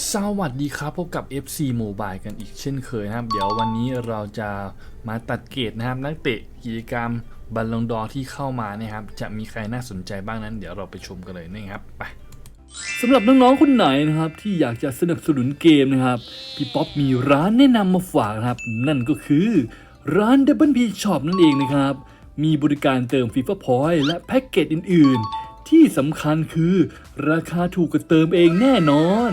สวัสดีครับพบกับ FC Mobile กันอีกเช่นเคยนะครับ เดี๋ยววันนี้เราจะมาตัดเกรดนะครับ นักเตะกิจกรรมบัลลงดอที่เข้ามานี่ครับ จะมีใครน่าสนใจบ้างนั้น เดี๋ยวเราไปชมกันเลยนะครับไปสำหรับน้องๆคนไหนนะครับ ที่อยากจะสนับสนุนเกมนะครับ พี่ป๊อปมีร้านแนะนำมาฝากนะครับ นั่นก็คือร้าน Double P Shop นั่นเองนะครับ มีบริการเติม FIFA Point และแพ็กเกจอื่น ๆ ที่สำคัญคือราคาถูกกว่าเติมเองแน่นอน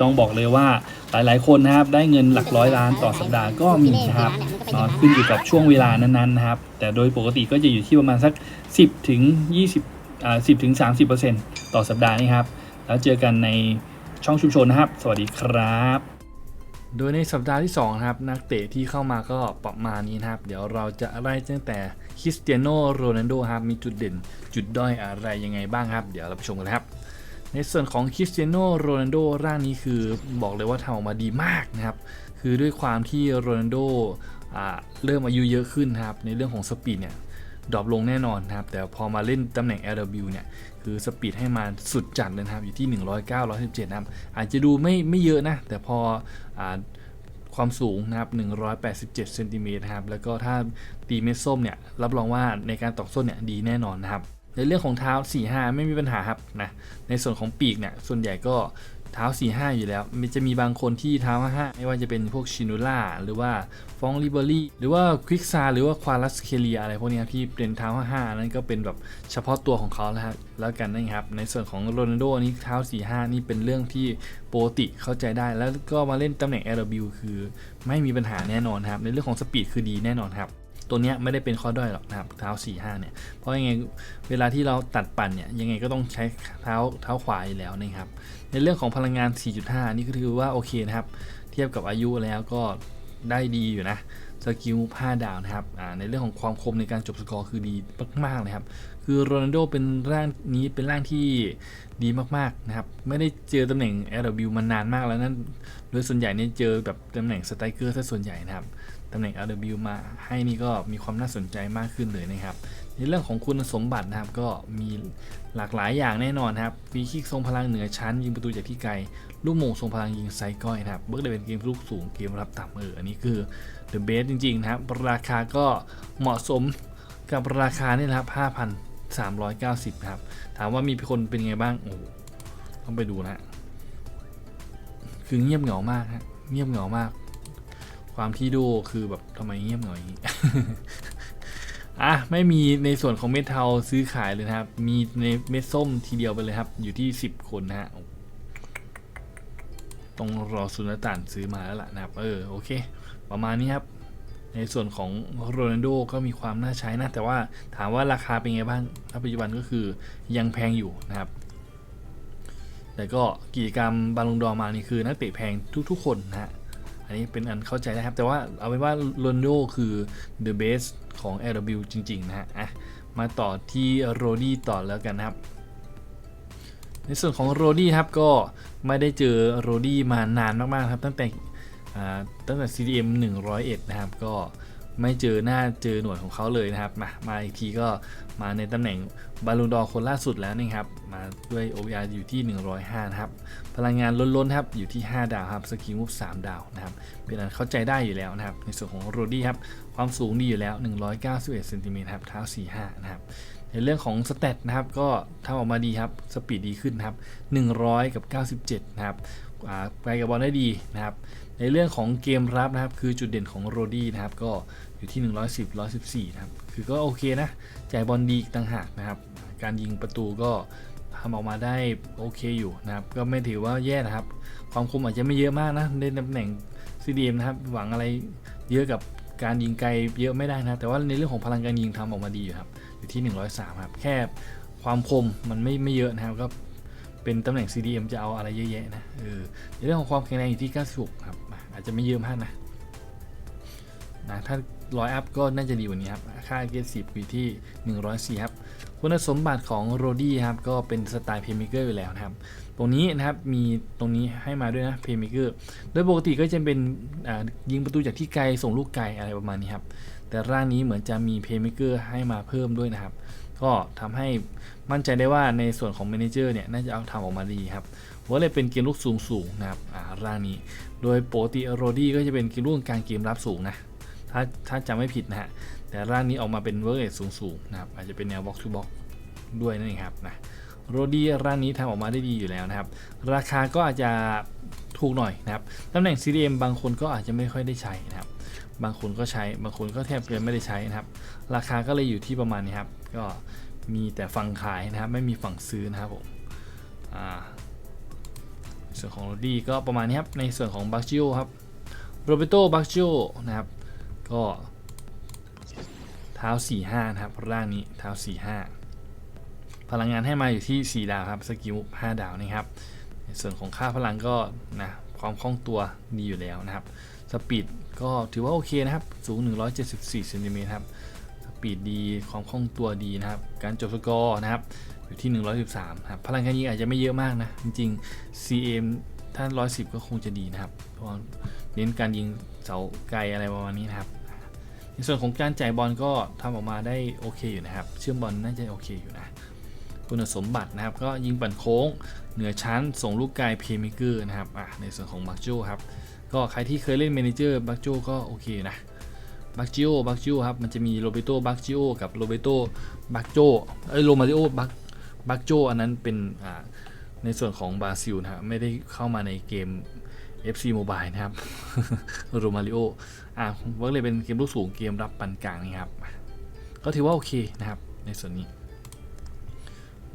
ต้องบอกเลยว่าหลาย ๆ คนนะครับได้เงินหลักร้อยล้านต่อสัปดาห์ก็มีนะครับนาะขึ้นอยู่กับช่วงเวลานั้นๆนะครับ แต่โดยปกติก็จะอยู่ที่ประมาณสัก 10ถึง20อ่า10ถึง30%ต่อสัปดาห์นี่ครับ แล้วเจอกันในช่องชุมชนนะครับ สวัสดีครับ โดยในสัปดาห์ที่2นะครับนักเตะที่เข้ามาก็ประมาณนี้นะครับ เดี๋ยวเราจะไล่ตั้งแต่คริสเตียโนโรนัลโดครับมีจุดเด่น จุดด้อยอะไรยังไงบ้างครับ เดี๋ยวเราไปชมกันครับ ในส่วนของคริสเตียโนโรนัลโดร่างนี้คือบอกเลยว่าทำออกมาดีมากนะครับ คือด้วยความที่โรนัลโดเริ่มอายุเยอะขึ้นครับ ในเรื่องของสปีดเนี่ยดรอปลงแน่นอนนะครับ แต่พอมาเล่นตำแหน่ง LW เนี่ย คือสปีดให้มาสุดจัดเลยนะครับ อยู่ที่ 109 117 นะครับ อาจจะดูไม่ไม่เยอะนะ แต่พออความสูงนะครับ 187 เซนติเมตรนะครับ แล้วก็ถ้าตีเม็ดส้มเนี่ย รับรองว่าในการตอกส้นเนี่ยดีแน่นอนนะครับ ในเรื่องของเท้า4-5ไม่มีปัญหาครับนะในส่วนของปีกเนี่ยส่วนใหญ่ก็เท้า4-5อยู่แล้วมันจะมีบางคนที่เท้า5ไม่ว่าจะเป็นพวกชินูล่าหรือว่าฟองลิเบอรี่หรือว่าควิกซาหรือว่าควาลัสเคเลียอะไรพวกนี้ที่เป็นเท้า5นั่นก็เป็นแบบเฉพาะตัวของเขาแล้วครับแล้วกันนะครับในส่วนของโรนัลโดนี่เท้า4-5นี่เป็นเรื่องที่ปกติเข้าใจได้ แล้วก็มาเล่นตำแหน่ง LW คือไม่มีปัญหาแน่นอนครับในเรื่องของสปีดคือดีแน่นอนครับ ตัวเนี้ยไม่ได้เป็นข้อด้อยหรอกนะครับเท้า4 5เนี่ยเพราะยังไงเวลาที่เราตัดปั่นเนี่ยยังไงก็ต้องใช้เท้าเท้าขวาอยู่แล้วนะครับในเรื่องของพลังงาน 4.5 นี่ก็ถือว่าโอเคนะครับ เทียบกับอายุแล้วก็ได้ดีอยู่นะสกิล5ดาวนะครับในเรื่องของความคมในการจบสกอร์คือดีมากๆเลยครับ คือโรนัลโดเป็นร่างนี้เป็นร่างที่ดีมากๆนะครับ ไม่ได้เจอตำแหน่ง LW มานานมากแล้วนั่นโดยส่วนใหญ่เนี่ยเจอแบบตำแหน่งสไตรเกอร์ซะส่วนใหญ่นะครับ ตำแหน่ง LW มาให้นี่ก็มีความน่าสนใจมากขึ้นเลยนะครับ ในเรื่องของคุณสมบัตินะครับก็มีหลากหลายอย่างแน่นอนครับฟรีคิกทรงพลังเหนือชั้น ยิงประตูจากที่ไกล ลูกโมงทรงพลังยิงไซก้อยนะครับเบิร์กเลยเป็นเกมลูกสูงเกมรับต่ำเอออันนี้คือ The Best จริงๆนะครับราคาก็เหมาะสมกับราคานี่นะครับ5,390นะครับถามว่ามีคนเป็นไงบ้างโอ้ต้องไปดูนะฮะคือเงียบเหงามากฮะเงียบเหงามาก ความที่ดูคือแบบทำไมเงียบหงาอยอะไม่มีในส่วนของเม็ดเทาซื้อขายเลยนะครับ มีในเม็ดส้มทีเดียวไปเลยครับ อยู่ที่ 10 คนนะฮะต้องรอสุนตานซื้อมาแล้วล่ะนะครับ เออโอเค ประมาณนี้ครับ ในส่วนของโรนัลโดก็มีความน่าใช้นะ แต่ว่าถามว่าราคาเป็นไงบ้างณปัจจุบันก็คือยังแพงอยู่นะครับ แต่ก็กิจกรรมบาลงดอมานี่คือนักเตะแพงทุกๆคนนะฮะ อันนี้เป็นอันเข้าใจนะครับ แต่ว่าเอาเป็นว่าโรนโดคือ the best ของ LW จริง ๆ นะฮะอะมาต่อที่โรดี้ต่อแล้วกันนะครับ ในส่วนของโรดี้ครับก็ไม่ได้เจอโรดี้มานานมาก ๆ ครับ ตั้งแต่ตั้งแต่ CDM 101 นะครับ ก็ ไม่เจอหน้าเจอหน่วยของเขาเลยนะครับ มามาอีกทีก็มาในตำแหน่งบาลูนดอคนล่าสุดแล้วนะครับ มาด้วย OVR อยู่ที่ 105 นะครับ พลังงานล้นๆครับอยู่ที่ 5 ดาวครับสกิลมูฟ3ดาวนะครับ เป็นอันเข้าใจได้อยู่แล้วนะครับ ในส่วนของโรดี้ครับ ความสูงดีอยู่แล้ว 191เซนติเมตรครับเท้า 45 นะครับในเรื่องของสเตตนะครับก็ทำออกมาดีครับสปีดดีขึ้นครับ 100 กับ 97 นะครับไปกับบอลได้ดีนะครับ ในเรื่องของเกมรับนะครับ คือจุดเด่นของโรดี้นะครับ ก็อยู่ที่ 110 114 นะครับ คือก็โอเคนะ จ่ายบอลดีต่างหากนะครับ การยิงประตูก็ทำออกมาได้โอเคอยู่นะครับ ก็ไม่ถือว่าแย่นะครับ ความคมอาจจะไม่เยอะมากนะในตำแหน่ง CDM นะครับ หวังอะไรเยอะกับการยิงไกลเยอะไม่ได้นะ แต่ว่าในเรื่องของพลังการยิงทำออกมาดีอยู่ครับ อยู่ที่ 103 ครับ แค่ความคมมันไม่ไม่เยอะนะครับก็ เป็นตำแหน่ง CDM จะเอาอะไรเยอะแยะนะเออในเรื่องของความแข็งแรงอยู่ที่ 96 ครับ อาจจะไม่เยอะมากนะนะถ้าร้อยอัพก็น่าจะดีกว่านี้ครับ ค่าเกรดสิบอยู่ที่ 104 ครับ คุณสมบัติของโรดี้ครับ ก็เป็นสไตล์เพย์เมเกอร์อยู่แล้วนะครับ ตรงนี้นะครับ มีตรงนี้ให้มาด้วยนะเพย์เมเกอร์ โดยปกติก็จะเป็นยิงประตูจากที่ไกลส่งลูกไกลอะไรประมาณนี้ครับ แต่ร่างนี้เหมือนจะมีเพย์เมเกอร์ให้มาเพิ่มด้วยนะครับ ก็ทำให้มั่นใจได้ว่าในส่วนของ Manager เนี่ยน่าจะเอาทำออกมาดีครับว่าเลยเป็นเกมลูกสูงสูงนะครับร่างนี้ โดยโปกติโรดี้ก็จะเป็นเกมลูกกางเกมรับสูงนะถ้าถ้าจำไม่ผิดนะฮะแต่ร่างนี้ออกมาเป็นเวอร์เรทสูงสูงๆนะครับอาจจะเป็นแนวบ็อกซ์ทูบ็อกด้วยนั่นเองครับนะโรดี้ร่างนี้ทำออกมาได้ดีอยู่แล้วนะครับ ราคาก็อาจจะถูกหน่อยนะครับตำแหน่ง CDM บางคนก็อาจจะไม่ค่อยได้ใช้นะครับ บางคนก็ใช้บางคนก็แทบจะไม่ได้ใช้นะครับ ราคาก็เลยอยู่ที่ประมาณนี้ครับ ก็มีแต่ฝั่งขายนะครับไม่มีฝั่งซื้อนะครับผมอ่าส่วนของโรดี้ก็ประมาณนี้ครับในส่วนของบัคจิโอครับโรเบโตบัคจิโอนะครับก็เท้า 45 นะครับร่างนี้เท้า 45 พลังงานให้มาอยู่ที่ 4 ดาวครับสกิล5ดาวนะครับในส่วนของค่าพลังก็นะความคล่องตัวดีอยู่แล้วนะครับสปีดก็ถือว่าโอเคนะครับสูง 174เซนติเมตรครับ ปีดดีความคล่องตัวดีนะครับ การจบสกอร์นะครับอยู่ที่ 113ครับพลังการยิงอาจจะไม่เยอะมากนะ จริงๆ CM ถ้า 110 ก็คงจะดีนะครับเพราะว่าเน้นการยิงเสาไกลอะไรประมาณนี้นะครับ ในส่วนของการจ่ายบอลก็ทำออกมาได้โอเคอยู่นะครับ เชื่อมบอลน่าจะโอเคอยู่นะคุณสมบัตินะครับ ก็ยิงปั่นโค้ง เหนือชั้น ส่งลูกไกลเพย์เมเกอร์นะครับอะในส่วนของบัคโจครับก็ใครที่เคยเล่นเมนเจอร์บัคโจก็โอเคนะ บัคจิโอบัคจิโอครับมันจะมีโรเบโตบัคจิโอกับโรเบโตบัคโจเอ้ยโรมาริโอบัคบัคโจอันนั้นเป็นอ่าในส่วนของบราซิลนะครับไม่ได้เข้ามาในเกม FC Mobile นะครับโรมาริโออะว่าเลยเป็นเกมลูกสูงเกมรับปันกลางนี่ครับก็ถือว่าโอเคนะครับในส่วนนี้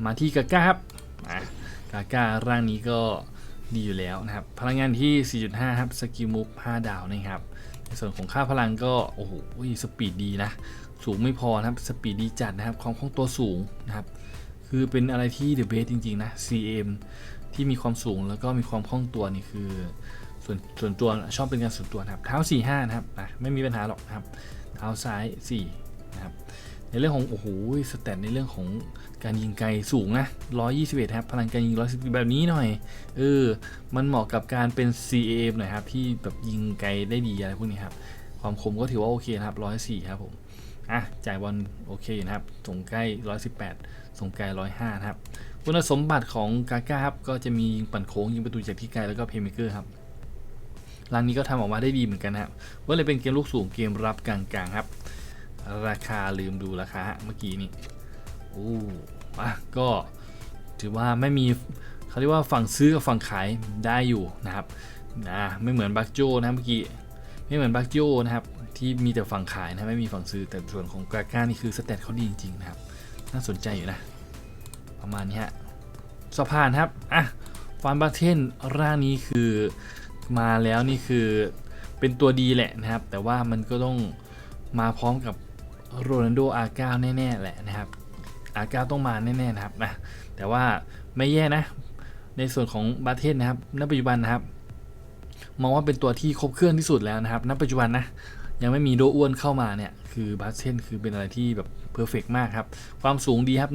มาที่กาก้าครับกาก้าร่างนี้ก็ ดีอยู่แล้วนะครับ พลังงานที่ 4.5 ครับ สกิลมูฟ 5 ดาวนะครับ ในส่วนของค่าพลังก็ โอ้โห สปีดดีนะ สูงไม่พอนะครับ สปีดดีจัดนะครับ ความคล่องตัวสูงนะครับ คือเป็นอะไรที่เดอะเบสจริง ๆ นะ CM ที่มีความสูงแล้วก็มีความคล่องตัวนี่คือ ส่วนส่วนตัวชอบเป็นการส่วนตัวนะครับ เท้า 4-5 นะครับอะไม่มีปัญหาหรอกนะครับ เท้าซ้าย 4 นะครับ ในเรื่องของโอ้โหสแตทในเรื่องของการยิงไกลสูงนะ121ครับพลังการยิง110แบบนี้หน่อยเออมันเหมาะกับการเป็น CAM หน่อยครับที่แบบยิงไกลได้ดีอะไรพวกนี้ครับความคมก็ถือว่าโอเคครับ104ครับผมอะจ่ายบอลโอเคนะครับส่งใกล้ 118 ส่งไกล 105นะครับคุณสมบัติของกาก้าครับก็จะมียิงปั่นโค้งยิงประตูจากที่ไกลแล้วก็เพย์เมเกอร์ครับร้านนี้ก็ทำออกมาได้ดีเหมือนกันครับว่าเลยเป็นเกมลูกสูงเกมรับกลางๆครับ ราคาลืมดูราคาเมื่อกี้นี่โอ้อะก็ถือว่าไม่มีเขาเรียกว่าฝั่งซื้อกับฝั่งขายได้อยู่นะครับนะไม่เหมือนบัคโจนะเมื่อกี้ไม่เหมือนบัคโจนะครับ ที่มีแต่ฝั่งขายนะไม่มีฝั่งซื้อแต่ส่วนของกาก้านี่คือสเตตเขาดีจริงๆนะครับ น่าสนใจอยู่นะ ประมาณนี้ฮะสะพานครับอะฟานบาเทนร่างนี้คือมาแล้วนี่คือเป็นตัวดีแหละนะครับ แต่ว่ามันก็ต้องมาพร้อมกับ โรนัลโดอาร์เก้าแน่ๆแหละนะครับอาร์เก้าต้องมาแน่ๆนะครับนะแต่ว่าไม่แย่นะ ในส่วนของบาเทนนะครับณปัจจุบันนะครับ มองว่าเป็นตัวที่ครบเครื่องที่สุดแล้วนะครับณปัจจุบันนะยังไม่มีโดอ้วนเข้ามาเนี่ย คือบาสเทนคือเป็นอะไรที่แบบเพอร์เฟกมากครับ ความสูงดีครับ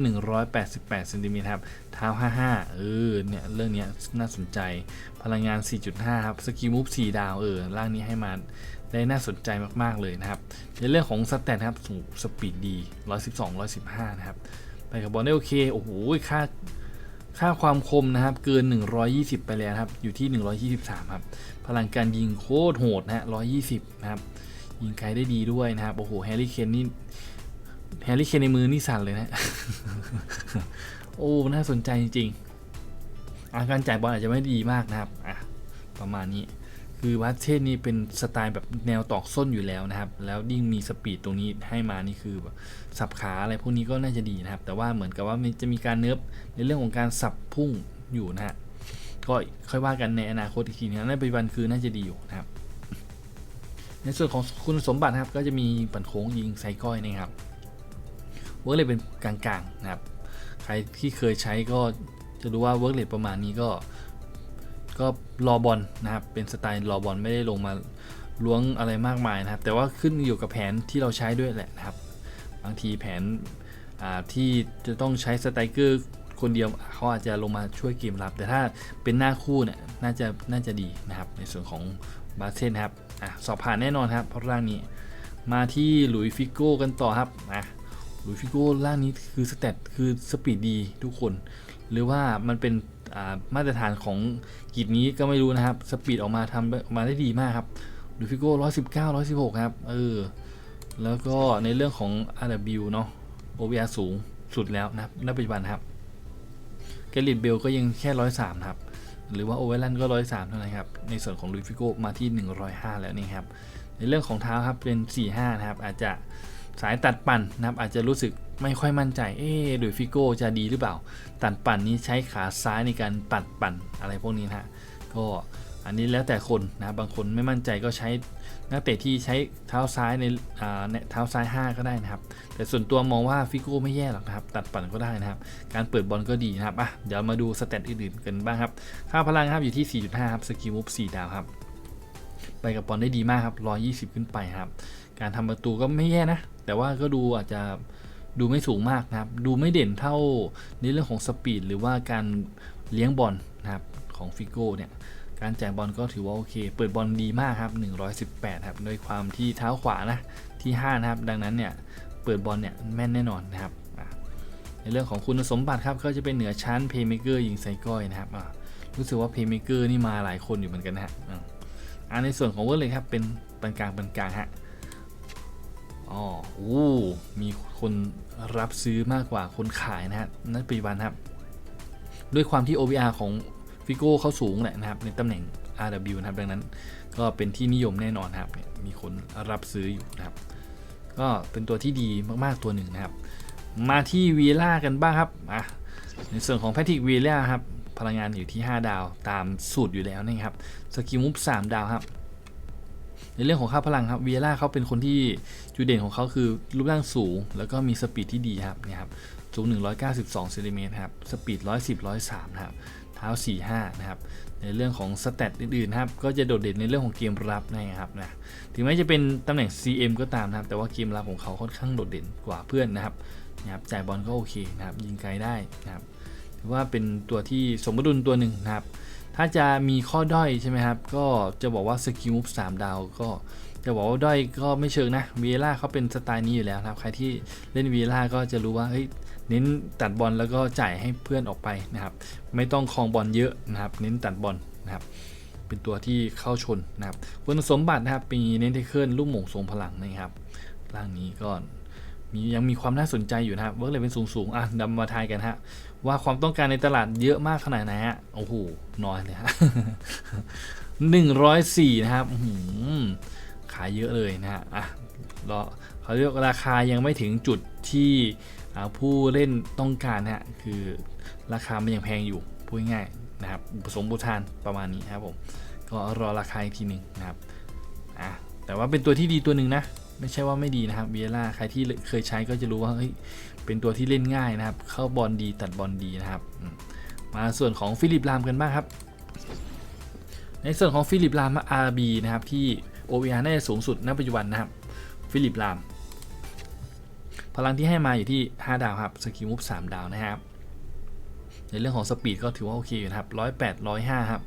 188เซนติเมตรครับ เท้า 55 เออ เนี่ย เรื่องนี้น่าสนใจ พลังงาน 4.5 ครับ สกิลมูฟ 4 ดาว เออ ร่างนี้ให้มา ได้น่าสนใจมากๆเลยนะครับ ในเรื่องของสแตทครับสูงสปีดดี112 115 นะครับไปกับบอลได้โอเค โอ้โห ค่า ค่าความคมนะครับ เกิน 120 ไปแล้วครับ อยู่ที่ 123 ครับ พลังการยิงโคตรโหดนะฮะ120 นะครับ ยิงไกลได้ดีด้วยนะครับ โอ้โห แฮร์รี่เคนนี่ แฮร์รี่เคนในมือนี่สั่นเลยนะ โอ้ น่าสนใจจริงๆอาการจ่ายบอลอาจจะไม่ดีมากนะครับ อะ ประมาณนี้ คือวัตเทนนี่เป็นสไตล์แบบแนวตอกส้นอยู่แล้วนะครับ แล้วยิ่งมีสปีดตรงนี้ให้มานี่คือแบบสับขาอะไรพวกนี้ก็น่าจะดีนะครับ แต่ว่าเหมือนกับว่ามันจะมีการเนิร์ฟในเรื่องของการสับพุ่งอยู่นะฮะก็ค่อยว่ากันในอนาคตอีกทีนะในปัจจุบันคือน่าจะดีอยู่นะครับ ในส่วนของคุณสมบัตินะครับ ก็จะมีปั่นโค้งยิงไซก้อยนะครับเวิร์กเลยเป็นกลางๆนะครับ ใครที่เคยใช้ก็จะรู้ว่าเวิร์กเลทประมาณนี้ก็ ก็รอบอลนะครับ เป็นสไตล์รอบอลไม่ได้ลงมาล้วงอะไรมากมายนะครับ แต่ว่าขึ้นอยู่กับแผนที่เราใช้ด้วยแหละนะครับ บางทีแผนที่จะต้องใช้สไตรเกอร์คนเดียวเขาอาจจะลงมาช่วยเกมรับ แต่ถ้าเป็นหน้าคู่เนี่ยน่าจะน่าจะดีนะครับ ในส่วนของบาเซนครับอะสอบผ่านแน่นอนครับ เพราะร่างนี้ มาที่หลุยฟิโก้กันต่อครับอะหลุยฟิโก้ร่างนี้คือสเตตคือสปีดดีทุกคน หรือว่ามันเป็น มาตรฐานของกีดนี้ก็ไม่รู้นะครับ สปีดออกมาทำออกมาได้ดีมากครับหลุยส์ฟิโก้ร้อยสิบเก้าร้อยสิบหกครับ เออ แล้วก็ในเรื่องของ RW เนาะ OVR สูงสุดแล้วนะครับณปัจจุบันครับเกลิตเบลก็ยังแค่ร้อยสามครับ หรือว่าโอเวอร์ลันก็ร้อยสามเท่านั้นครับ ในส่วนของลุยฟิโก้มาที่105แล้วนี่ครับ ในเรื่องของเท้าครับเป็น45นะครับ อาจจะสายตัดปั่นนะครับ อาจจะรู้สึก ไม่ค่อยมั่นใจ เอ๊ะลุยฟิโก้จะดีหรือเปล่า ตัดปั่นนี้ใช้ขาซ้ายในการปัดปั่นอะไรพวกนี้นะฮะ ก็อันนี้แล้วแต่คนนะครับบางคนไม่มั่นใจก็ใช้นักเตะที่ใช้เท้าซ้ายในอ่าในเท้าซ้าย 5 ก็ได้นะครับ แต่ส่วนตัวมองว่าฟิโก้ไม่แย่หรอกนะครับ ตัดปั่นก็ได้นะครับ การเปิดบอลก็ดีนะครับ อะ เดี๋ยวมาดูสเตตอื่นๆกันบ้างครับ ค่าพลังครับอยู่ที่ 4.5 ครับสกิลมุฟ4ดาวครับ ไปกับบอลได้ดีมากครับ 120 ขึ้นไปครับ การทำประตูก็ไม่แย่นะ แต่ว่าก็ดูอาจจะ ดูไม่สูงมากนะครับ ดูไม่เด่นเท่าในเรื่องของสปีดหรือว่าการเลี้ยงบอลนะครับของฟิโก้เนี่ยการแจกบอลก็ถือว่าโอเค เปิดบอลดีมากครับ 118 ครับโดยความที่เท้าขวานะ ที่ 5 นะครับ ดังนั้นเนี่ย เปิดบอลเนี่ยแม่นแน่นอนนะครับ ในเรื่องของคุณสมบัติครับ ก็จะเป็นเหนือชั้นเพย์เมเกอร์ยิงไซก้อยนะครับอะรู้สึกว่าเพย์เมเกอร์นี่มาหลายคนอยู่เหมือนกันนะฮะอะอะในส่วนของเวิร์เลยครับ เป็นปานกลางปานกลางฮะ อ๋อโอ้มีคนรับซื้อมากกว่าคนขายนะฮะณปัจจุบันครับ ด้วยความที่ OVR ของฟิโก้เขาสูงแหละนะครับ ในตำแหน่ง RW นะครับ ดังนั้นก็เป็นที่นิยมแน่นอนครับ มีคนรับซื้ออยู่นะครับ ก็เป็นตัวที่ดีมากๆตัวหนึ่งนะครับ มาที่วีล่ากันบ้างครับอะในส่วนของแพทริกวีล่าครับ พลังงานอยู่ที่ 5 ดาวตามสูตรอยู่แล้วนะครับ สกิลมุฟ3ดาวครับ ในเรื่องของค่าพลังครับเวีล่าเขาเป็นคนที่จุดเด่นของเขาคือรูปร่างสูง แล้วก็มีสปีดที่ดีครับเนี่ยครับสูง 192เซนติเมตรครับสปีด 110 103นะครับเท้า 45 นะครับ ในเรื่องของสเตตอื่นๆครับก็จะโดดเด่นในเรื่องของเกมรับนะครับนะถึงแม้จะเป็นตำแหน่ง CM ก็ตามนะครับ แต่ว่าเกมรับของเขาค่อนข้างโดดเด่นกว่าเพื่อนนะครับนะครับจ่ายบอลก็โอเคนะครับยิงไกลได้นะครับถือว่าเป็นตัวที่สมดุลตัวหนึ่งนะครับ ถ้าจะมีข้อด้อยใช่ไหมครับ ก็จะบอกว่าสกิลมุฟสามดาวก็จะบอกว่าด้อยก็ไม่เชิงนะวีล่าเขาเป็นสไตล์นี้อยู่แล้วครับ ใครที่เล่นวีล่าก็จะรู้ว่าเฮ้ยเน้นตัดบอลแล้วก็จ่ายให้เพื่อนออกไปนะครับ ไม่ต้องคลองบอลเยอะนะครับ เน้นตัดบอลนะครับ เป็นตัวที่เข้าชนนะครับคุณสมบัตินะครับมีเน้นเทคเคิลลูกหม่งทรงพลังนะครับร่างนี้ก็มียังมีความน่าสนใจอยู่นะครับเวิร์กเลยเป็นสูงสูงๆอะดำมาทายกันฮะ ว่าความต้องการในตลาดเยอะมากขนาดไหนฮะ โอ้โห น้อยเลยฮะหนึ่งร้อยสี่นะครับขายเยอะเลยนะฮะ อะรอเขาเรียกราคายังไม่ถึงจุดที่ผู้เล่นต้องการฮะ คือราคามันยังแพงอยู่ พูดง่ายนะครับ ผสมบูทานประมาณนี้ครับผม ก็รอราคาอีกทีหนึ่งนะครับ อะ แต่ว่าเป็นตัวที่ดีตัวหนึ่งนะ ไม่ใช่ว่าไม่ดีนะครับเวียร่า ใครที่เคยใช้ก็จะรู้ว่าเฮ้ย เป็นตัวที่เล่นง่ายนะครับ เข้าบอลดีตัดบอลดีนะครับ มาส่วนของฟิลิปลามกันบ้างครับ ในส่วนของฟิลิปลาม RB นะครับที่ OVR น่าจะสูงสุดณปัจจุบันนะครับ ฟิลิปลาม พลังที่ให้มาอยู่ที่ 5 ดาวครับสกิลมุฟ3ดาวนะครับ ในเรื่องของสปีดก็ถือว่าโอเคอยู่นะครับ108 105ครับ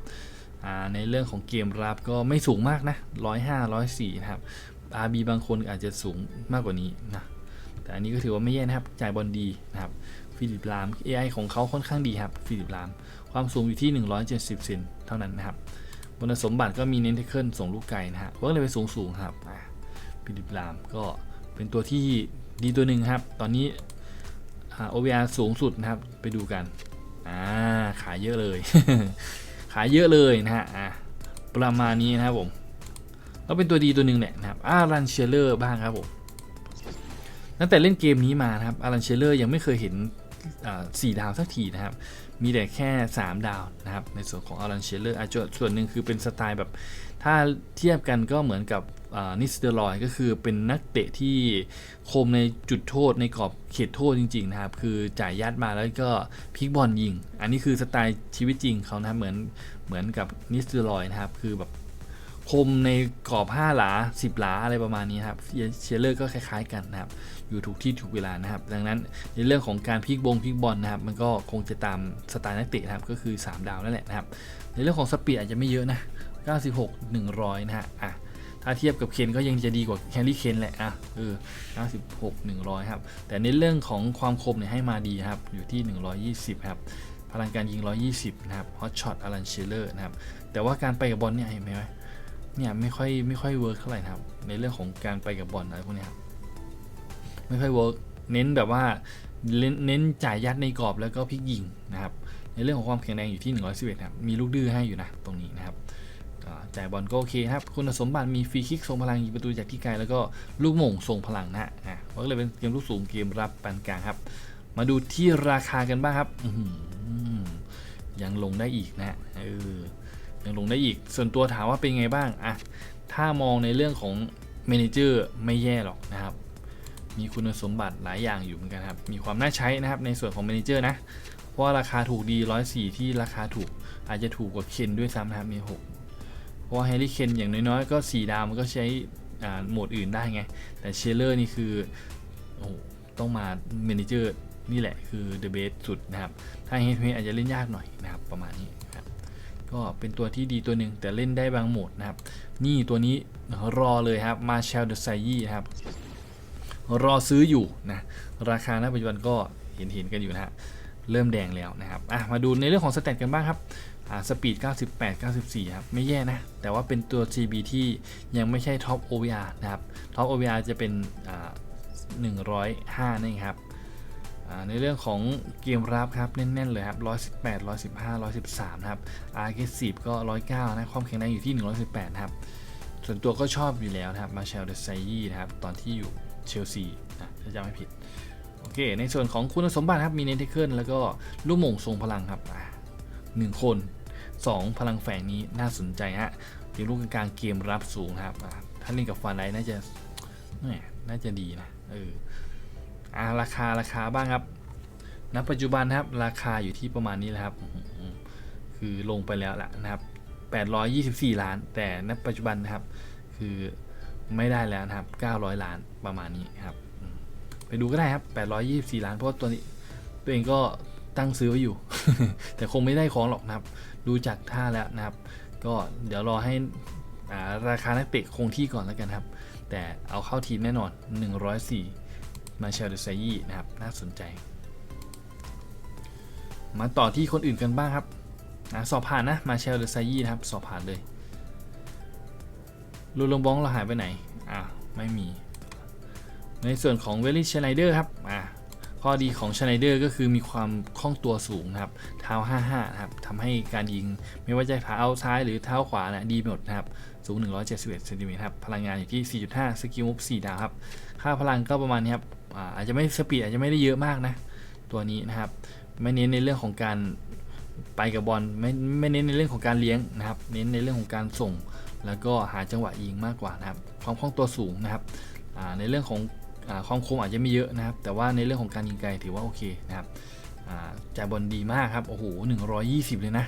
อ่าในเรื่องของเกมรับก็ไม่สูงมากนะ105 104นะครับ RB บางคนอาจจะสูงมากกว่านี้นะ แต่อันนี้ก็ถือว่าไม่แย่นะครับ จ่ายบอลดีนะครับ ฟิลิปลาม AI ของเขาค่อนข้างดีครับ ฟิลิปลาม ความสูงอยู่ที่ 170เซนเท่านั้นนะครับคุณสมบัติก็มีเน้นเทคเคิลส่งลูกไก่นะฮะเวิร์กเลยไปสูงสูงครับฟิลิปลามก็เป็นตัวที่ดีตัวหนึ่งครับ ตอนนี้อ่า OVR สูงสุดนะครับ ไปดูกัน อ่า ขายเยอะเลย ขายเยอะเลยนะฮะ อ่า ประมาณนี้นะครับผมก็เป็นตัวดีตัวหนึ่งแหละนะครับ อารันเชลเลอร์บ้างครับผม ตั้งแต่เล่นเกมนี้มานะครับอารันเชเลอร์ยังไม่เคยเห็นสี่ดาวสักทีนะครับ มีแต่แค่ 3 ดาวนะครับ ในส่วนของอารันเชเลอร์อาจจะส่วนหนึ่งคือเป็นสไตล์แบบ ถ้าเทียบกันก็เหมือนกับนิสเตอรอยก็คือเป็นนักเตะที่คมในจุดโทษในกรอบเขตโทษจริง ๆ นะครับ คือจ่ายยัดมาแล้วก็พลิกบอลยิง อันนี้คือสไตล์ชีวิตจริงเขานะครับเหมือนเหมือนกับนิสเตอรอยนะครับ คือแบบคมในกรอบ 5 หลา 10 หลาอะไรประมาณนี้ครับเชเลอร์ก็คล้าย ๆ กันนะครับ อยู่ถูกที่ถูกเวลานะครับ ดังนั้นในเรื่องของการพลิกบงพลิกบอลนะครับ มันก็คงจะตามสไตล์นักเตะนะครับ ก็คือ 3 ดาวนั่นแหละนะครับ ในเรื่องของสปีดอาจจะไม่เยอะนะ 96 100 นะฮะ อะ ถ้าเทียบกับเคนก็ยังจะดีกว่าแฮร์รี่เคนแหละ อะ เออ 96 100 ครับ แต่ในเรื่องของความคมเนี่ยให้มาดีครับ อยู่ที่ 120 ครับ พลังการยิง 120 นะครับ ฮอตช็อต อลันเชลเลอร์นะครับ แต่ว่าการไปกับบอลเนี่ยเห็นไหมเนี่ยไม่ค่อยไม่ค่อยเวิร์กเท่าไหร่นะครับ ในเรื่องของการไปกับบอลอะไรพวกนี้ครับ ไม่ค่อยเวิร์กเน้นแบบว่าเน้นเน้นจ่ายยัดในกรอบแล้วก็พลิกยิงนะครับในเรื่องของความแข็งแรงอยู่ที่ 111ครับมีลูกดื้อให้อยู่นะตรงนี้นะครับจ่ายบอลก็โอเคครับ คุณสมบัติมีฟรีคิกทรงพลังยิงประตูจากที่ไกลแล้วก็ลูกโมงทรงพลังนะฮะก็เลยเป็นเกมลูกสูงเกมรับปานกลางครับ มาดูที่ราคากันบ้างครับยังลงได้อีกนะฮะเออยังลงได้อีก ส่วนตัวถามว่าเป็นไงบ้างอะถ้ามองในเรื่องของเมนเจอร์ไม่แย่หรอกนะครับ มีคุณสมบัติหลายอย่างอยู่เหมือนกันครับ มีความน่าใช้นะครับในส่วนของเมนเจอร์นะ เพราะาราคาถูกดี 104 ที่ราคาถูกอาจจะถูกกว่าเคนด้วยซ้ำนะครับมี6เพราะว่าแฮร์รี่เคนอย่างน้อยๆ ก็ 4 ดาวมันก็ใช้โหมดอื่นได้ไง แต่เชลเลอร์นี่คือโอ้ต้องมาเมนเจอร์นี่แหละคือเดอะเบสสุดนะครับ ถ้าเฮดเอาจจะเล่นยากหน่อยนะครับประมาณนี้ครับก็เป็นตัวที่ดีตัวหนึ่งแต่เล่นได้บางโหมดนะครับ นี่ตัวนี้รอเลยครับมาเชลเดอะไซยี่ครับ รอซื้ออยู่นะราคาณปัจจุบันก็เห็นเห็นกันอยู่นะฮะเริ่มแดงแล้วนะครับอะมาดูในเรื่องของสเตตกันบ้างครับอ่าสปีด 98 94 ครับ ไม่แย่นะ แต่ว่าเป็นตัว GB ที่ยังไม่ใช่ท็อป OVR นะครับท็อป OVR จะเป็นอ่า105นี่นเองครับอ่าในเรื่องของเกมรับครับแน่นๆเลยครับ 118 115 113 นะครับอาร์เกสิบก็ 109 นะ ความแข็งแรงอยู่ที่ 118นะครับ ส่วนตัวก็ชอบอยู่แล้วนะครับ มาเชลเดซยี่นะครับ ตอนที่อยู่ เชลซีนะถ้าจำไม่ผิด โอเค ในส่วนของคุณสมบัติครับ มีเนเธเคิลแล้วก็ลูกหม่งทรงพลังครับหนึ่งคน 2 พลังแฝงนี้น่าสนใจฮะเป็นลูกกลางเกมรับสูงครับอ่าถ้าเล่นกับฟานไลน่าจะน่าจะดีนะ เอออาราคาราคาบ้างครับ ณ ปัจจุบันนะครับ ราคาอยู่ที่ประมาณนี้แหละครับ คือลงไปแล้วละนะครับ824 ล้าน แต่ณปัจจุบันนะครับ คือ ไม่ได้แล้วนะครับ 900 ล้านประมาณนี้ครับ ไปดูก็ได้ครับ 824 ล้าน เพราะว่าตัวนี้ตัวเองก็ตั้งซื้อไว้อยู่ แต่คงไม่ได้ของหรอกนะครับ ดูจากท่าแล้วนะครับ ก็เดี๋ยวรอให้อ่าราคานักเตะคงที่ก่อนแล้วกันครับ แต่เอาเข้าทีมแน่นอน 104 มาเชลเดซยี่นะครับ น่าสนใจ มาต่อที่คนอื่นกันบ้างครับ สอบผ่านนะ มาเชลเดซยี่นะครับ สอบผ่านเลย ลูลงบองเราหายไปไหน อ่าไม่มี ในส่วนของเวลี่ชไนเดอร์ครับ อ่าข้อดีของชไนเดอร์ก็คือมีความคล่องตัวสูงนะครับ เท้า 55 ครับทำให้การยิงไม่ว่าจะเท้าซ้ายหรือเท้าขวานะดีหมดนะครับ สูง 171เซนติเมตรครับ พลังงานอยู่ที่ 4.5 สกิลมุฟ4ดาวครับ ค่าพลังก็ประมาณนี้ครับอ่าอาจจะไม่สปีดอาจจะไม่ได้เยอะมากนะ ตัวนี้นะครับ ไม่เน้นในเรื่องของการ ไปกับบอลไม่ไม่เน้นในเรื่องของการเลี้ยงนะครับ เน้นในเรื่องของการส่ง แล้วก็หาจังหวะยิงมากกว่านะครับ ความคล่องตัวสูงนะครับในเรื่องของอความคมอาจจะไม่เยอะนะครับ แต่ว่าในเรื่องของการยิงไกลถือว่าโอเคนะครับจ่ายบอลดีมากครับโอ้โห120 เลยนะ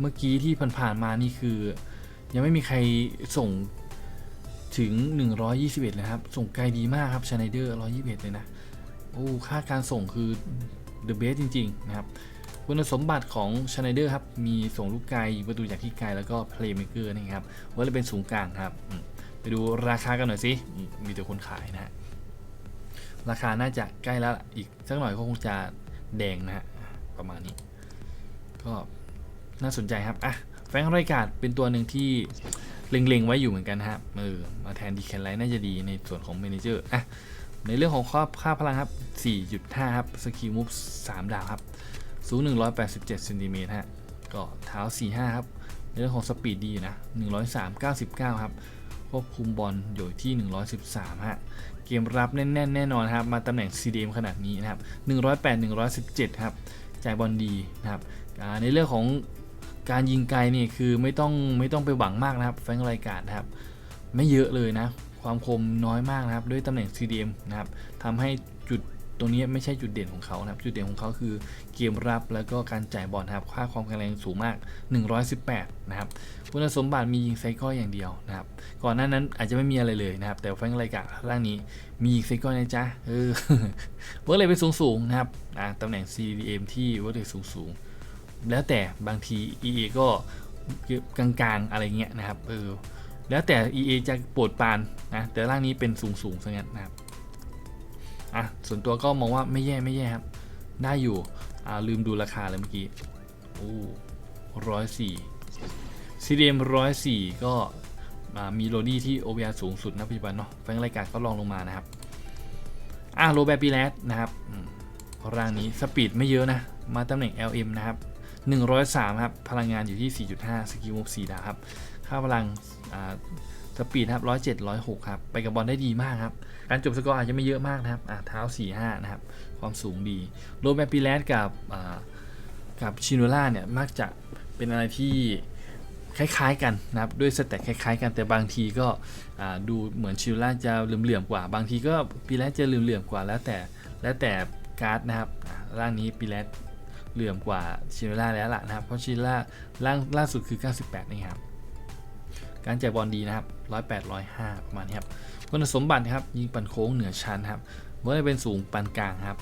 เมื่อกี้ที่ผ่านๆมานี่คือ ยังไม่มีใครส่งถึง 121เลยครับ ส่งไกลดีมากครับชไนเดอร์121 เลยนะ โอ้ ค่าการส่งคือ the best จริง ๆ นะครับ คุณสมบัติของชไนเดอร์ครับ มีส่งลูกไกลประตูจากที่ไกลแล้วก็ playmaker นี่ครับว่าจะเป็นศูนย์กลางครับไปดูราคากันหน่อยสิ มีแต่คนขายนะฮะ ราคาน่าจะใกล้แล้วอีกสักหน่อยก็คงจะแดงนะฮะ ประมาณนี้ ก็น่าสนใจครับ อะ แฟรงค์ไรการ์ดเป็นตัวหนึ่งที่เล็งๆ ไว้อยู่เหมือนกันนะครับเออมาแทนดีแคนไลท์น่าจะดีในส่วนของเมนเจอร์อะในเรื่องของค่าค่าพลังครับ 4.5 ครับ สกิลมูฟ3ดาวครับ สูง 187เซนติเมตรฮะ ก็เท้า 45 ครับ ในเรื่องของสปีดดีอยู่นะ 103 99 ครับ ควบคุมบอลอยู่ที่ 113 ฮะ เกมรับแน่นๆ แน่นอนครับ มาตำแหน่ง CDM ขนาดนี้นะครับ 108 117 ครับ จ่ายบอลดีนะครับ ในเรื่องของการยิงไกลนี่คือไม่ต้องไม่ต้องไปหวังมากนะครับ แฟรงค์ไรการนะครับ ไม่เยอะเลยนะ ความคมน้อยมากนะครับ ด้วยตำแหน่ง CDM นะครับทำให้ ตรงนี้ไม่ใช่จุดเด่นของเขานะครับ จุดเด่นของเขาคือเกมรับแล้วก็การจ่ายบอลครับ ค่าความแข็งแรงสูงมาก 118 นะครับ คุณสมบัติมียิงไซเคิลอย่างเดียวนะครับ ก่อนหน้านั้นอาจจะไม่มีอะไรเลยนะครับ แต่แฟงไรกะร่างนี้มียิงไซเคิลนะจ๊ะ เออเวิร์กเลยเป็นสูงๆนะครับ อ่าตำแหน่ง CDM ที่เวิร์กเลยสูงๆ แล้วแต่บางที EA ก็กลางๆอะไรเงี้ยนะครับ เออ แล้วแต่ EA จะโปรดปานนะ แต่ร่างนี้เป็นสูงๆซะงั้นนะครับ อะส่วนตัวก็มองว่าไม่แย่ไม่แย่ครับได้อยู่อ่าลืมดูราคาเลยเมื่อกี้โอ้ร้อยสี่ CDM ร้อยสี่ก็อ่ามีโรดี้ที่ OVR สูงสุดนะปัจจุบันเนาะแฟงรายการก็ลองลงมานะครับอะโรแบปีแลสนะครับร่างนี้สปีดไม่เยอะนะ มาตำแหน่ง LM นะครับ 103 ครับ พลังงานอยู่ที่ 4.5 สกิลมูฟ4ดาวครับ ค่าพลังอ่าสปีดครับ 107 106 ครับ ไปกับบอลได้ดีมากครับ การจบสกอร์อาจจะไม่เยอะมากนะครับอ่าเท้า 45 นะครับ ความสูงดีโรแบร์ปีแลสกับกับชิโนล่าเนี่ยมักจะเป็นอะไรที่คล้ายๆกันนะครับด้วยสเต็คคล้ายๆ กันแต่บางทีก็ดูเหมือนชิโนล่าจะเหลื่อมๆกว่า บางทีก็ปีแลสจะเหลื่อมๆกว่าแล้วแต่แล้วแต่การ์ดนะครับอ่าร่างนี้ปีแลสเหลื่อมกว่าชิโนล่าแล้วล่ะนะครับเพราะชิโนล่าล่างล่าสุดคือ 98 นี่ครับการจ่ายบอลดีนะครับ 108 105 ประมาณนี้ครับ คุณสมบัติครับยิงปันโค้งเหนือชั้นครับเมื่อเป็นสูงปานกลางครับ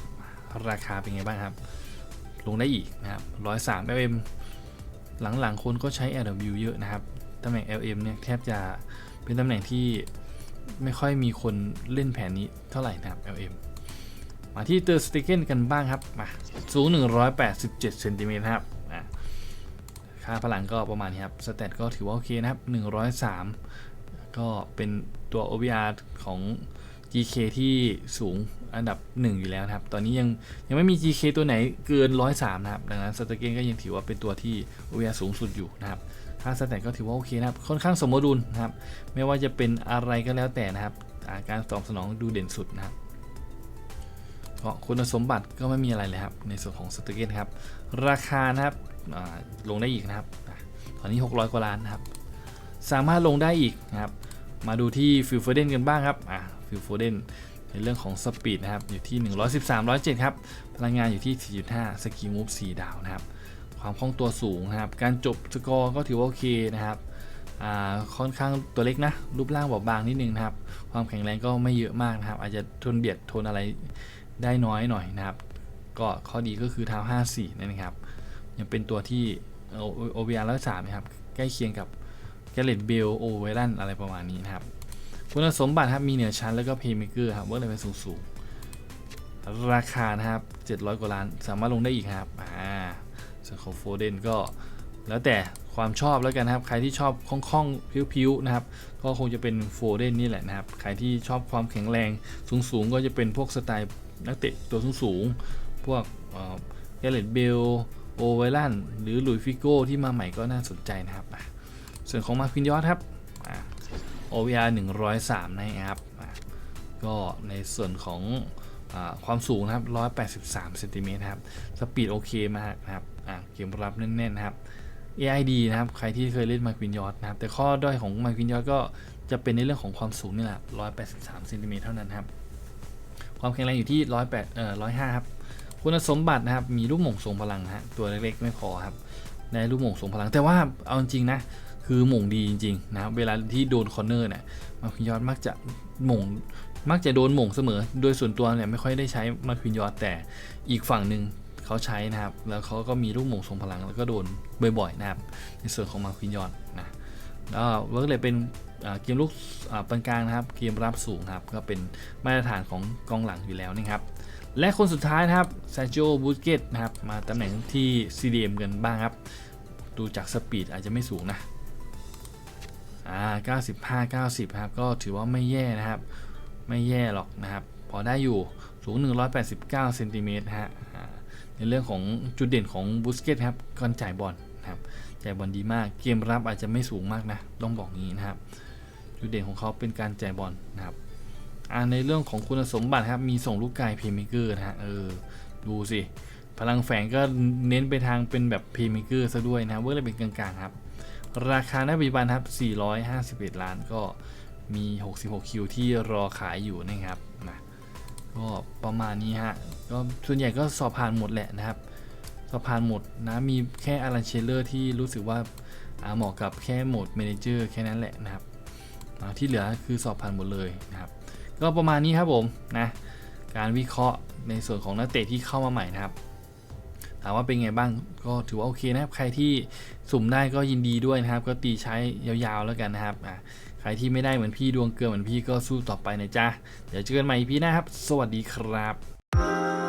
ราคาเป็นไงบ้างครับ ลงได้อีกนะครับ103 mm หลังๆ คนก็ใช้ LW เยอะนะครับตำแหน่ง LM เนี่ยแทบจะเป็นตำแหน่งที่ไม่ค่อยมีคนเล่นแผนนี้เท่าไหร่นะครับ LM มาที่เตอร์สเตเกนกันบ้างครับมาสูง 187เซนติเมตรครับอะค่าพลังก็ประมาณนี้ครับสแตทก็ถือว่าโอเคนะครับ 103 ก็เป็นตัว OBR ของ GK ที่สูงอันดับ 1 อยู่แล้วครับ ตอนนี้ยังยังไม่มี GK ตัวไหนเกิน 103 นะครับ ดังนั้นสตเกนก็ยังถือว่าเป็นตัวที่ OBR สูงสุดอยู่นะครับค่าสแตทก็ถือว่าโอเคนะครับ ค่อนข้างสมดุลนะครับ ไม่ว่าจะเป็นอะไรก็แล้วแต่นะครับ อาการตอบสนองดูเด่นสุดนะครับก็คุณสมบัติก็ไม่มีอะไรเลยครับ ในส่วนของสเตเกนครับ ราคานะครับลงได้อีกนะครับ ตอนนี้ 600 กว่าล้านนะครับ สามารถลงได้อีกนะครับ มาดูที่ฟิลโฟเดนกันบ้างครับอะฟิลโฟเดนในเรื่องของสปีดนะครับอยู่ที่ 113 107 ครับ พลังงานอยู่ที่ 4.5 สกิลมูฟ4ดาวนะครับ ความคล่องตัวสูงนะครับ การจบสกอร์ก็ถือว่าโอเคนะครับค่อนข้างตัวเล็กนะ รูปร่างบอบบางนิดนึงนะครับ ความแข็งแรงก็ไม่เยอะมากนะครับ อาจจะทนเบียดทนอะไรได้น้อยหน่อยนะครับ ก็ข้อดีก็คือเท้า 54นั่นะครับ ยังเป็นตัวที่โอเวียร้อยสามนะครับ ใกล้เคียงกับ แกเลตเบลโอเวรันอะไรประมาณนี้นะครับ คุณสมบัติครับมีเหนือชั้นแล้วก็เพย์เมเกอร์ครับเวิร์กเลยเป็นสูงสูงราคานะครับ 700 กว่าล้าน สามารถลงได้อีกครับอ่าส่วนของโฟเดนก็แล้วแต่ความชอบแล้วกันครับ ใครที่ชอบคล่องๆพิ้วๆนะครับ ก็คงจะเป็นโฟเดนนี่แหละนะครับ ใครที่ชอบความแข็งแรงสูงๆ ก็จะเป็นพวกสไตล์นักเตะตัวสูงๆ พวกแกเลตเบลโอเวลันหรือหลุยฟิโก้ที่มาใหม่ก็น่าสนใจนะครับอะ ส่วนของมาควินยอสครับอะ OVR 103นะครับอะก็ในส่วนของอความสูงนะครับ183เซนติเมตรครับสปีดโอเคมากนะครับเกมรับแน่นๆนะครับ AID นะครับ ใครที่เคยเล่นมาควินยอสนะครับ แต่ข้อด้อยของมาควินยอสก็จะเป็นในเรื่องของความสูงนี่แหละ183เซนติเมตรเท่านั้นครับ ความแข็งแรงอยู่ที่108เอ่อ105ครับ คุณสมบัตินะครับ มีลูกหม่งทรงพลังฮะ ตัวเล็กๆไม่พอครับ ในลูกหม่งทรงพลัง แต่ว่าเอาจริงนะ คือหม่งดีจริงๆนะครับเวลาที่โดนคอร์เนอร์เนี่ยมาควินยอดมักจะหม่งมักจะโดนหม่งเสมอ โดยส่วนตัวเนี่ยไม่ค่อยได้ใช้มาควินยอดแต่อีกฝั่งหนึ่งเขาใช้นะครับ แล้วเขาก็มีลูกหม่งทรงพลังแล้วก็โดนบ่อยๆนะครับ ในส่วนของมาควินยอดนะแล้วเวิร์กเลยเป็นเกมลุกปานกลางนะครับ เกมรับสูงครับ ก็เป็นมาตรฐานของกองหลังอยู่แล้วนะครับและคนสุดท้ายนะครับซาโจบูสเกตนะครับ มาตำแหน่งที่ CDM กันบ้างครับ ดูจากสปีดอาจจะไม่สูงนะ อ่า95 90ครับก็ถือว่าไม่แย่นะครับ ไม่แย่หรอกนะครับ พอได้อยู่สูง 189เซนติเมตรฮะในเรื่องของจุดเด่นของบูสเกตครับการจ่ายบอลนะครับจ่ายบอลดีมาก เกมรับอาจจะไม่สูงมากนะ ต้องบอกงี้นะครับ จุดเด่นของเขาเป็นการจ่ายบอลนะครับในเรื่องของคุณสมบัติครับมีส่งลูกไกลเพย์เมเกอร์นะฮะเออดูสิ พลังแฝงก็เน้นไปทางเป็นแบบเพย์เมเกอร์ซะด้วยนะเวอร์เลยเป็นกลางๆครับ ราคาณปัจจุบันครับ 451 ล้านก็มี 66 คิวที่รอขายอยู่นะครับนะก็ประมาณนี้ฮะก็ส่วนใหญ่ก็สอบผ่านหมดแหละนะครับ สอบผ่านหมดนะมีแค่อารันเชลเลอร์ที่รู้สึกว่าอ่าเหมาะกับแค่โหมดเมนเจอร์แค่นั้นแหละนะครับที่เหลือคือสอบผ่านหมดเลยนะครับ ก็ประมาณนี้ครับผมนะการวิเคราะห์ในส่วนของนักเตะที่เข้ามาใหม่นะครับ ถามว่าเป็นไงบ้างก็ถือว่าโอเคนะครับ ใครที่สุ่มได้ก็ยินดีด้วยนะครับ ก็ตีใช้ยาวๆแล้วกันนะครับอะใครที่ไม่ได้เหมือนพี่ดวงเกลือเหมือนพี่ก็สู้ต่อไปนะจ๊ะ เดี๋ยวเจอกันใหม่พี่นะครับ สวัสดีครับ